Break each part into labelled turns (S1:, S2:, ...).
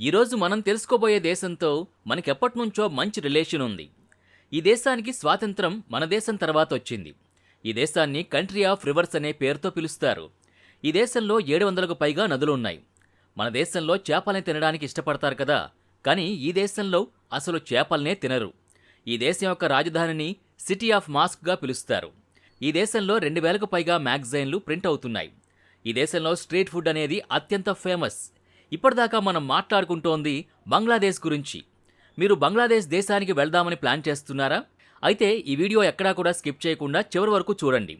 S1: ఈరోజు మనం తెలుసుకోబోయే దేశంతో మనకెప్పటినుంచో మంచి రిలేషన్ ఉంది. ఈ దేశానికి స్వాతంత్రం మన దేశం తర్వాత వచ్చింది. ఈ దేశాన్ని కంట్రీ ఆఫ్ రివర్స్ అనే పేరుతో పిలుస్తారు. ఈ దేశంలో ఏడు వందలకు పైగా నదులు ఉన్నాయి. మన దేశంలో చేపల్ని తినడానికి ఇష్టపడతారు కదా. కానీ ఈ దేశంలో అసలు చేపల్నే తినరు. ఈ దేశం యొక్క రాజధానిని సిటీ ఆఫ్ మాస్క్గా పిలుస్తారు. ఈ దేశంలో రెండు వేలకు పైగా మ్యాగజైన్లు ప్రింట్ అవుతున్నాయి. ఈ దేశంలో స్ట్రీట్ ఫుడ్ అనేది అత్యంత ఫేమస్ ఇప్పటిదాకా మనం మాట్లాడుకుంటోంది బంగ్లాదేశ్ గురించి. మీరు బంగ్లాదేశ్ దేశానికి వెళ్దామని ప్లాన్ చేస్తున్నారా? అయితే ఈ వీడియో ఎక్కడా కూడా స్కిప్ చేయకుండా చివరి వరకు చూడండి.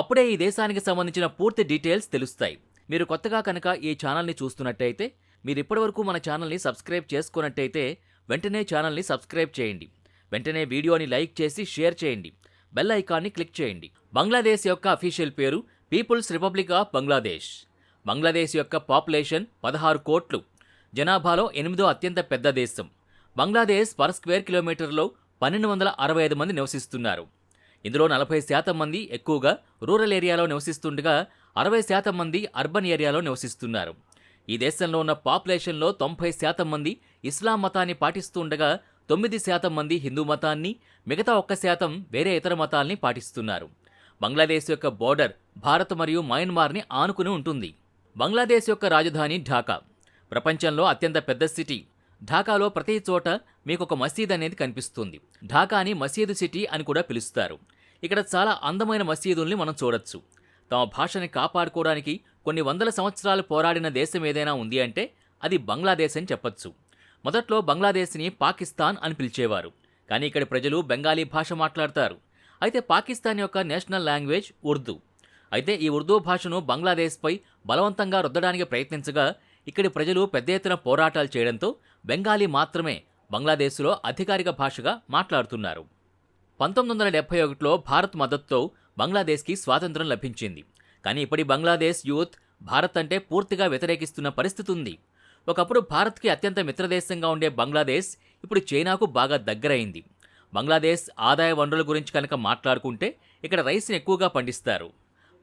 S1: అప్పుడే ఈ దేశానికి సంబంధించిన పూర్తి డీటెయిల్స్ తెలుస్తాయి. మీరు కొత్తగా కనుక ఈ ఛానల్ని చూస్తున్నట్టయితే మీరు ఇప్పటివరకు మన ఛానల్ని సబ్స్క్రైబ్ చేసుకున్నట్టయితే వెంటనే ఛానల్ని సబ్స్క్రైబ్ చేయండి. వెంటనే వీడియోని లైక్ చేసి షేర్ చేయండి. బెల్ ఐకాన్ని క్లిక్ చేయండి. బంగ్లాదేశ్ యొక్క అఫీషియల్ పేరు people's republic of Bangladesh. Bangladesh యొక్క పాపులేషన్ పదహారు కోట్లు. జనాభాలో ఎనిమిదో అత్యంత పెద్ద దేశం. బంగ్లాదేశ్ పర్ స్క్వేర్ కిలోమీటర్లో పన్నెండు వందల అరవై ఐదు మంది నివసిస్తున్నారు. ఇందులో నలభై శాతం మంది ఎక్కువగా రూరల్ ఏరియాలో నివసిస్తుండగా అరవై శాతం మంది అర్బన్ ఏరియాలో నివసిస్తున్నారు. ఈ దేశంలో ఉన్న పాపులేషన్లో తొంభై శాతం మంది ఇస్లాం మతాన్ని పాటిస్తుండగా తొమ్మిది శాతం మంది హిందూ మతాన్ని మిగతా ఒక్క శాతం వేరే ఇతర మతాల్ని పాటిస్తున్నారు. బంగ్లాదేశ్ యొక్క బోర్డర్ భారత్ మరియు మయన్మార్ని ఆనుకుని ఉంటుంది. బంగ్లాదేశ్ యొక్క రాజధాని ఢాకా. ప్రపంచంలో అత్యంత పెద్ద సిటీ. ఢాకాలో ప్రతి చోట మీకు ఒక మసీద్ అనేది కనిపిస్తుంది. ఢాకాని మసీదు సిటీ అని కూడా పిలుస్తారు. ఇక్కడ చాలా అందమైన మసీదుల్ని మనం చూడొచ్చు. తమ భాషని కాపాడుకోవడానికి కొన్ని వందల సంవత్సరాలు పోరాడిన దేశం ఏదైనా ఉంది అంటే అది బంగ్లాదేశ్ అని చెప్పొచ్చు. మొదట్లో బంగ్లాదేశ్ని పాకిస్తాన్ అని పిలిచేవారు. కానీ ఇక్కడి ప్రజలు బెంగాలీ భాష మాట్లాడతారు. అయితే పాకిస్తాన్ యొక్క నేషనల్ లాంగ్వేజ్ ఉర్దూ. అయితే ఈ ఉర్దూ భాషను బంగ్లాదేశ్పై బలవంతంగా రుద్దడానికి ప్రయత్నించగా ఇక్కడి ప్రజలు పెద్ద ఎత్తున పోరాటాలు చేయడంతో బెంగాలీ మాత్రమే బంగ్లాదేశ్లో అధికారిక భాషగా మాట్లాడుతున్నారు. పంతొమ్మిది వందల డెబ్బై ఒకటిలో భారత్ మద్దతుతో బంగ్లాదేశ్కి స్వాతంత్రం లభించింది. కానీ ఇప్పటి బంగ్లాదేశ్ యూత్ భారత్ అంటే పూర్తిగా వ్యతిరేకిస్తున్న పరిస్థితి ఉంది. ఒకప్పుడు భారత్కి అత్యంత మిత్రదేశంగా ఉండే బంగ్లాదేశ్ ఇప్పుడు చైనాకు బాగా దగ్గరైంది. బంగ్లాదేశ్ ఆదాయ వనరుల గురించి కనుక మాట్లాడుకుంటే ఇక్కడ రైస్ని ఎక్కువగా పండిస్తారు.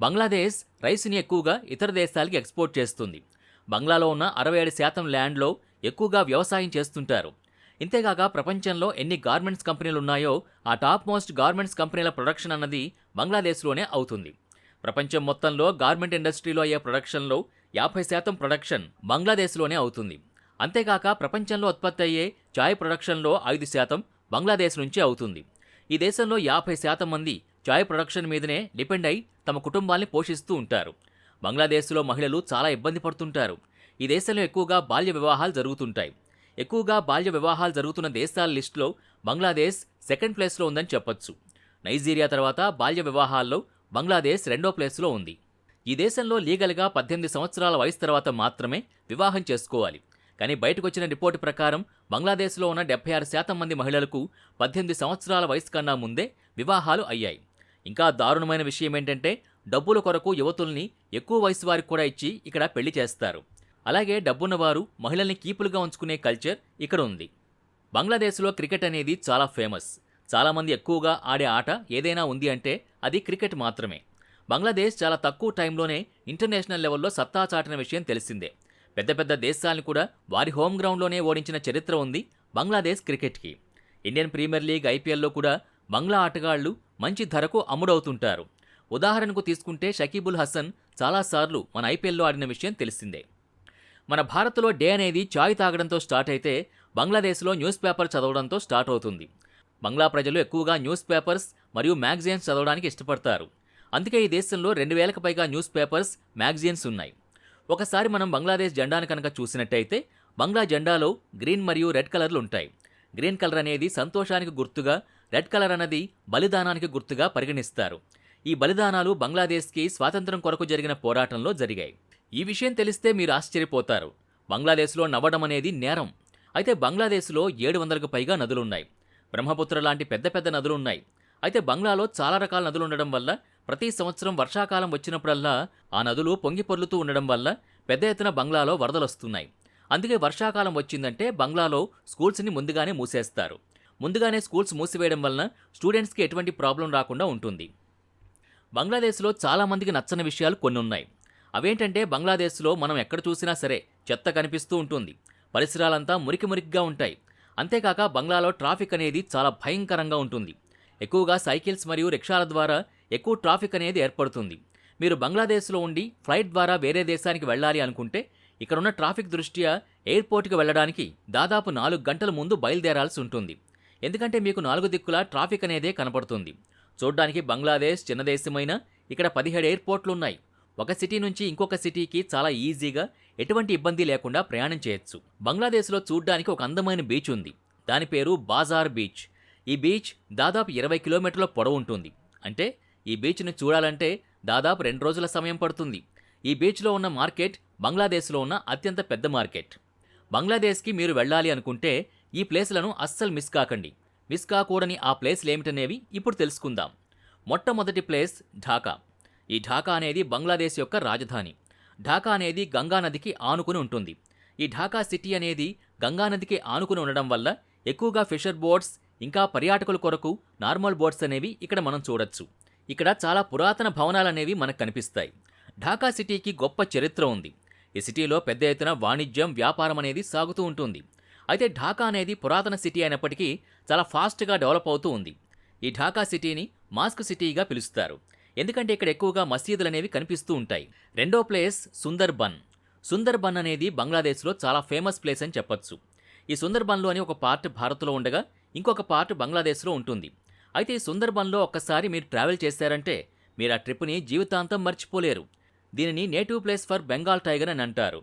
S1: బంగ్లాదేశ్ రైస్ని ఎక్కువగా ఇతర దేశాలకి ఎక్స్పోర్ట్ చేస్తుంది. బంగ్లాలో ఉన్న అరవై ఏడు శాతం ల్యాండ్లో ఎక్కువగా వ్యవసాయం చేస్తుంటారు. ఇంతేగాక ప్రపంచంలో ఎన్ని గార్మెంట్స్ కంపెనీలు ఉన్నాయో ఆ టాప్ మోస్ట్ గార్మెంట్స్ కంపెనీల ప్రొడక్షన్ అన్నది బంగ్లాదేశ్లోనే అవుతుంది. ప్రపంచం మొత్తంలో గార్మెంట్ ఇండస్ట్రీలో అయ్యే ప్రొడక్షన్లో యాభై శాతం ప్రొడక్షన్ బంగ్లాదేశ్లోనే అవుతుంది. అంతేగాక ప్రపంచంలో ఉత్పత్తి అయ్యే చాయ్ ప్రొడక్షన్లో ఐదు శాతం బంగ్లాదేశ్ నుంచి అవుతుంది. ఈ దేశంలో యాభై శాతం మంది చాయ్ ప్రొడక్షన్ మీదనే డిపెండ్ అయి తమ కుటుంబాల్ని పోషిస్తూ ఉంటారు. బంగ్లాదేశ్లో మహిళలు చాలా ఇబ్బంది పడుతుంటారు. ఈ దేశంలో ఎక్కువగా బాల్య వివాహాలు జరుగుతుంటాయి. ఎక్కువగా బాల్య వివాహాలు జరుగుతున్న దేశాల లిస్టులో బంగ్లాదేశ్ సెకండ్ ప్లేస్లో ఉందని చెప్పొచ్చు. నైజీరియా తర్వాత బాల్య వివాహాల్లో బంగ్లాదేశ్ రెండో ప్లేస్లో ఉంది. ఈ దేశంలో లీగల్గా పద్దెనిమిది సంవత్సరాల వయసు తర్వాత మాత్రమే వివాహం చేసుకోవాలి. కానీ బయటకు వచ్చిన రిపోర్టు ప్రకారం బంగ్లాదేశ్లో ఉన్న డెబ్బై ఆరు శాతం మంది మహిళలకు పద్దెనిమిది సంవత్సరాల వయసు కన్నా ముందే వివాహాలు అయ్యాయి. ఇంకా దారుణమైన విషయం ఏంటంటే డబ్బుల కొరకు యువతుల్ని ఎక్కువ వయసు వారికి కూడా ఇచ్చి ఇక్కడ పెళ్ళి చేస్తారు. అలాగే డబ్బున్నవారు మహిళల్ని కీపులుగా ఉంచుకునే కల్చర్ ఇక్కడ ఉంది. బంగ్లాదేశ్లో క్రికెట్ అనేది చాలా ఫేమస్. చాలామంది ఎక్కువగా ఆడే ఆట ఏదైనా ఉంది అంటే అది క్రికెట్ మాత్రమే. బంగ్లాదేశ్ చాలా తక్కువ టైంలోనే ఇంటర్నేషనల్ లెవెల్లో సత్తా చాటిన విషయం తెలిసిందే. పెద్ద పెద్ద దేశాలను కూడా వారి హోమ్ గ్రౌండ్లోనే ఓడించిన చరిత్ర ఉంది బంగ్లాదేశ్ క్రికెట్కి. ఇండియన్ ప్రీమియర్ లీగ్ ఐపీఎల్లో కూడా బంగ్లా ఆటగాళ్ళు మంచి ధరకు అమ్ముడవుతుంటారు. ఉదాహరణకు తీసుకుంటే షకీబుల్ హసన్ చాలాసార్లు మన ఐపీఎల్లో ఆడిన విషయం తెలిసిందే. మన భారత్లో డే అనేది చాయ్ తాగడంతో స్టార్ట్ అయితే బంగ్లాదేశ్లో న్యూస్ పేపర్ చదవడంతో స్టార్ట్ అవుతుంది. బంగ్లా ప్రజలు ఎక్కువగా న్యూస్ పేపర్స్ మరియు మ్యాగజైన్స్ చదవడానికి ఇష్టపడతారు. అందుకే ఈ దేశంలో రెండు వేలకు పైగా న్యూస్ పేపర్స్ మ్యాగజైన్స్ ఉన్నాయి. ఒకసారి మనం బంగ్లాదేశ్ జెండాను కనుక చూసినట్టయితే బంగ్లా జెండాలో గ్రీన్ మరియు రెడ్ కలర్లు ఉంటాయి. గ్రీన్ కలర్ అనేది సంతోషానికి గుర్తుగా రెడ్ కలర్ అన్నది బలిదానానికి గుర్తుగా పరిగణిస్తారు. ఈ బలిదానాలు బంగ్లాదేశ్కి స్వాతంత్రం కొరకు జరిగిన పోరాటంలో జరిగాయి. ఈ విషయం తెలిస్తే మీరు ఆశ్చర్యపోతారు. బంగ్లాదేశ్లో నవ్వడం అనేది నేరం. అయితే బంగ్లాదేశ్లో ఏడు వందలకు పైగా నదులున్నాయి. బ్రహ్మపుత్ర లాంటి పెద్ద పెద్ద నదులున్నాయి. అయితే బంగ్లాలో చాలా రకాల నదులు ఉండడం వల్ల ప్రతి సంవత్సరం వర్షాకాలం వచ్చినప్పుడల్లా ఆ నదులు పొంగి పొర్లుతూ ఉండడం వల్ల పెద్ద ఎత్తున బంగ్లాలో వరదలొస్తున్నాయి. అందుకే వర్షాకాలం వచ్చిందంటే బంగ్లాలో స్కూల్స్ని ముందుగానే మూసేస్తారు. ముందుగానే స్కూల్స్ మూసివేయడం వలన స్టూడెంట్స్కి ఎటువంటి ప్రాబ్లం రాకుండా ఉంటుంది. బంగ్లాదేశ్లో చాలామందికి నచ్చని విషయాలు కొన్ని ఉన్నాయి. అవేంటంటే బంగ్లాదేశ్లో మనం ఎక్కడ చూసినా సరే చెత్త కనిపిస్తూ ఉంటుంది. పరిసరాలంతా మురికి మురికిగా ఉంటాయి. అంతేకాక బంగ్లాలో ట్రాఫిక్ అనేది చాలా భయంకరంగా ఉంటుంది. ఎక్కువగా సైకిల్స్ మరియు రిక్షాల ద్వారా ఎక్కువ ట్రాఫిక్ అనేది ఏర్పడుతుంది. మీరు బంగ్లాదేశ్లో ఉండి ఫ్లైట్ ద్వారా వేరే దేశానికి వెళ్ళాలి అనుకుంటే ఇక్కడున్న ట్రాఫిక్ దృష్ట్యా ఎయిర్పోర్ట్కి వెళ్ళడానికి దాదాపు నాలుగు గంటల ముందు బయలుదేరాల్సి ఉంటుంది. ఎందుకంటే మీకు నాలుగు దిక్కులా ట్రాఫిక్ అనేదే కనపడుతుంది చూడ్డానికి బంగ్లాదేశ్ చిన్న దేశమైనా ఇక్కడ పదిహేడు ఎయిర్పోర్ట్లు ఉన్నాయి ఒక సిటీ నుంచి ఇంకొక సిటీకి చాలా ఈజీగా ఎటువంటి ఇబ్బంది లేకుండా ప్రయాణం చేయొచ్చు. బంగ్లాదేశ్లో చూడ్డానికి ఒక అందమైన బీచ్ ఉంది. దాని పేరు బాజార్ బీచ్. ఈ బీచ్ దాదాపు ఇరవై కిలోమీటర్ల పొడవు ఉంటుంది. అంటే ఈ బీచ్ని చూడాలంటే దాదాపు రెండు రోజుల సమయం పడుతుంది. ఈ బీచ్లో ఉన్న మార్కెట్ బంగ్లాదేశ్లో ఉన్న అత్యంత పెద్ద మార్కెట్. బంగ్లాదేశ్కి మీరు వెళ్ళాలి అనుకుంటే ఈ ప్లేస్లను అస్సలు మిస్ కాకండి. మిస్ కాకూడని ఆ ప్లేస్లు ఏమిటనేవి ఇప్పుడు తెలుసుకుందాం. మొట్టమొదటి ప్లేస్ ఢాకా. ఈ ఢాకా అనేది బంగ్లాదేశ్ యొక్క రాజధాని. ఢాకా అనేది గంగా నదికి ఆనుకుని ఉంటుంది. ఈ ఢాకా సిటీ అనేది గంగా నదికి ఆనుకుని ఉండడం వల్ల ఎక్కువగా ఫిషర్ బోట్స్ ఇంకా పర్యాటకుల కొరకు నార్మల్ బోట్స్ అనేవి ఇక్కడ మనం చూడొచ్చు. ఇక్కడ చాలా పురాతన భవనాలు అనేవి మనకు కనిపిస్తాయి. ఢాకా సిటీకి గొప్ప చరిత్ర ఉంది. ఈ సిటీలో పెద్ద ఎత్తున వాణిజ్యం వ్యాపారం అనేది సాగుతూ ఉంటుంది. అయితే ఢాకా అనేది పురాతన సిటీ అయినప్పటికీ చాలా ఫాస్ట్గా డెవలప్ అవుతూ ఉంది. ఈ ఢాకా సిటీని మాస్క్ సిటీగా పిలుస్తారు. ఎందుకంటే ఇక్కడ ఎక్కువగా మసీదులు అనేవి కనిపిస్తూ ఉంటాయి. రెండో ప్లేస్ సుందర్బన్. సుందర్బన్ అనేది బంగ్లాదేశ్లో చాలా ఫేమస్ ప్లేస్ అని చెప్పొచ్చు. ఈ సుందర్బన్లోని ఒక పార్ట్ భారత్లో ఉండగా ఇంకొక పార్ట్ బంగ్లాదేశ్లో ఉంటుంది. అయితే ఈ సుందర్బన్లో ఒక్కసారి మీరు ట్రావెల్ చేశారంటే మీరు ఆ ట్రిప్ని జీవితాంతం మర్చిపోలేరు. దీనిని native place for Bengal tiger అని అంటారు.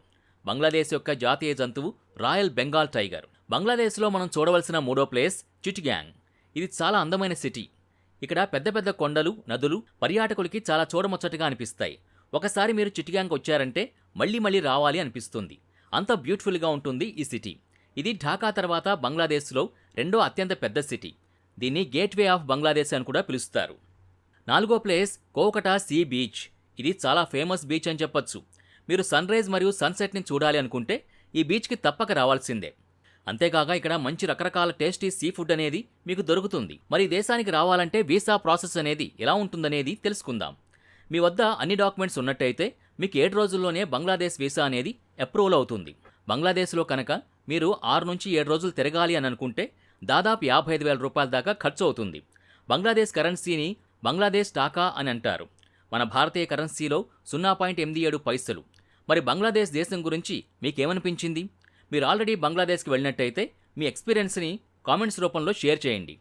S1: బంగ్లాదేశ్ యొక్క జాతీయ జంతువు రాయల్ బెంగాల్ టైగర్. బంగ్లాదేశ్లో మనం చూడవలసిన మూడో ప్లేస్ చిట్గ్యాంగ్ ఇది చాలా అందమైన సిటీ. ఇక్కడ పెద్ద పెద్ద కొండలు నదులు పర్యాటకులకి చాలా చూడముచ్చటగా అనిపిస్తాయి. ఒకసారి మీరు చిట్గ్యాంగ్ వచ్చారంటే మళ్ళీ మళ్ళీ రావాలి అనిపిస్తుంది. అంత బ్యూటిఫుల్గా ఉంటుంది ఈ సిటీ. ఇది ఢాకా తర్వాత బంగ్లాదేశ్లో రెండో అత్యంత పెద్ద సిటీ. దీన్ని గేట్వే ఆఫ్ బంగ్లాదేశ్ అని కూడా పిలుస్తారు. నాలుగో ప్లేస్ కోకటా సీ బీచ్. ఇది చాలా ఫేమస్ బీచ్ అని చెప్పొచ్చు. మీరు సన్ రైజ్ మరియు సన్సెట్ని చూడాలి అనుకుంటే ఈ బీచ్కి తప్పక రావాల్సిందే. అంతేకాక ఇక్కడ మంచి రకరకాల టేస్టీ సీ ఫుడ్ అనేది మీకు దొరుకుతుంది. మరి దేశానికి రావాలంటే వీసా ప్రాసెస్ అనేది ఎలా ఉంటుందనేది తెలుసుకుందాం. మీ వద్ద అన్ని డాక్యుమెంట్స్ ఉన్నట్టయితే మీకు ఏడు రోజుల్లోనే బంగ్లాదేశ్ వీసా అనేది అప్రూవల్ అవుతుంది. బంగ్లాదేశ్లో కనుక మీరు ఆరు నుంచి ఏడు రోజులు తిరగాలి అని అనుకుంటే దాదాపు యాభై ఐదు వేల రూపాయల దాకా ఖర్చు అవుతుంది. బంగ్లాదేశ్ కరెన్సీని బంగ్లాదేశ్ టాకా అని అంటారు. మన భారతీయ కరెన్సీలో సున్నా పాయింట్ ఎనిమిది ఏడు పైసలు మరి బంగ్లాదేశ్ దేశం గురించి మీకేమనిపించింది? మీరు ఆల్రెడీ బంగ్లాదేశ్కి వెళ్ళినట్టయితే మీ ఎక్స్పీరియన్స్ని కామెంట్స్ రూపంలో షేర్ చేయండి.